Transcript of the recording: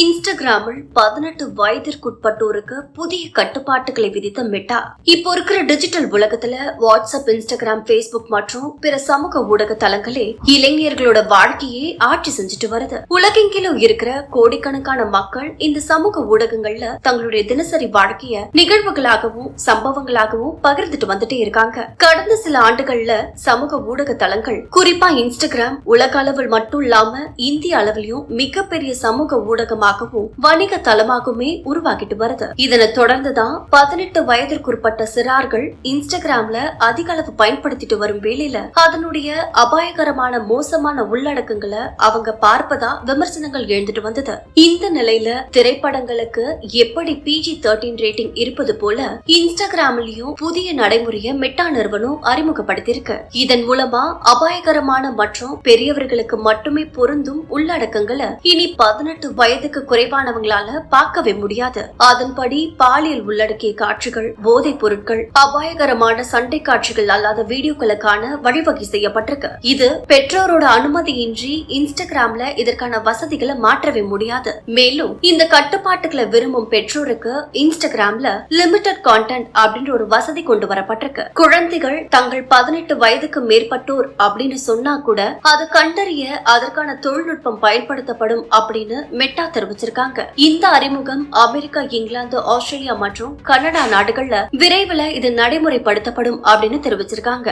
இன்ஸ்டாகிராமில் பதினெட்டு வயதிற்குட்பட்டோருக்கு புதிய கட்டுப்பாட்டுகளை விதித்த மெட்டா. இப்போ இருக்கிற டிஜிட்டல் உலகத்துல வாட்ஸ்அப் இன்ஸ்டாகிராம் பேஸ்புக் மற்றும் பிற சமூக ஊடக தளங்களே இளைஞர்களோட வாழ்க்கையை ஆட்சி செஞ்சுட்டு வருது. உலகெங்கிலும் இருக்கிற கோடிக்கணக்கான மக்கள் இந்த சமூக ஊடகங்கள்ல தங்களுடைய தினசரி வாழ்க்கைய நிகழ்வுகளாகவும் சம்பவங்களாகவும் பகிர்ந்துட்டு வந்துட்டே இருக்காங்க. கடந்த சில ஆண்டுகள்ல சமூக ஊடக தளங்கள் குறிப்பா இன்ஸ்டாகிராம் உலக அளவில் மட்டும் இல்லாம இந்திய அளவிலும் மிகப்பெரிய சமூக ஊடகம் ஊடகமாகவும் வணிக தளமாகவுமே உருவாகிட்டு வருது. இதனை தொடர்ந்துதான் பதினெட்டு வயதிற்குட்பட்ட சிறார்கள் இன்ஸ்டாகிராம்ல அதிக அளவு பயன்படுத்திட்டு வரும் வேளையில அதனுடைய அபாயகரமான மோசமான உள்ளடக்கங்களை அவங்க பார்ப்பதா விமர்சனங்கள் எழுந்துட்டு வந்தது. இந்த நிலையில திரைப்படங்களுக்கு எப்படி பிஜி தேர்ட்டின் ரேட்டிங் இருப்பது போல இன்ஸ்டாகிராம்லயும் புதிய நடைமுறையை மெட்டா நிறுவனம் அறிமுகப்படுத்தியிருக்கு. இதன் மூலமா அபாயகரமான மற்றும் பெரியவர்களுக்கு மட்டுமே பொருந்தும் உள்ளடக்கங்களை இனி பதினெட்டு வயது வயதுக்கு குறைவானவங்களால பார்க்கவே முடியாது. அதன்படி பாலியல் உள்ளடக்கிய காட்சிகள் போதைப் பொருட்கள் அபாயகரமான சண்டை காட்சிகள் அல்லாத வீடியோக்களுக்கான வழிவகை செய்யப்பட்டிருக்கு. இது பெற்றோரோட அனுமதியின்றி இன்ஸ்டாகிராம்ல இதற்கான வசதிகளை மாற்றவே முடியாது. மேலும் இந்த கட்டுப்பாட்டுகளை விரும்பும் பெற்றோருக்கு இன்ஸ்டாகிராம்ல லிமிடெட் கான்டென்ட் அப்படின்ற ஒரு வசதி கொண்டு வரப்பட்டிருக்கு. குழந்தைகள் தங்கள் பதினெட்டு வயதுக்கு மேற்பட்டோர் அப்படின்னு சொன்னா கூட அது கண்டறிய அதற்கான தொழில்நுட்பம் பயன்படுத்தப்படும் அப்படின்னு மெட்டா தெரிவிச்சிருக்காங்க. இந்த அறிமுகம் அமெரிக்கா இங்கிலாந்து ஆஸ்திரேலியா மற்றும் கனடா நாடுகள்ல விரைவில் இது நடைமுறைப்படுத்தப்படும் அப்படின்னு தெரிவிச்சிருக்காங்க.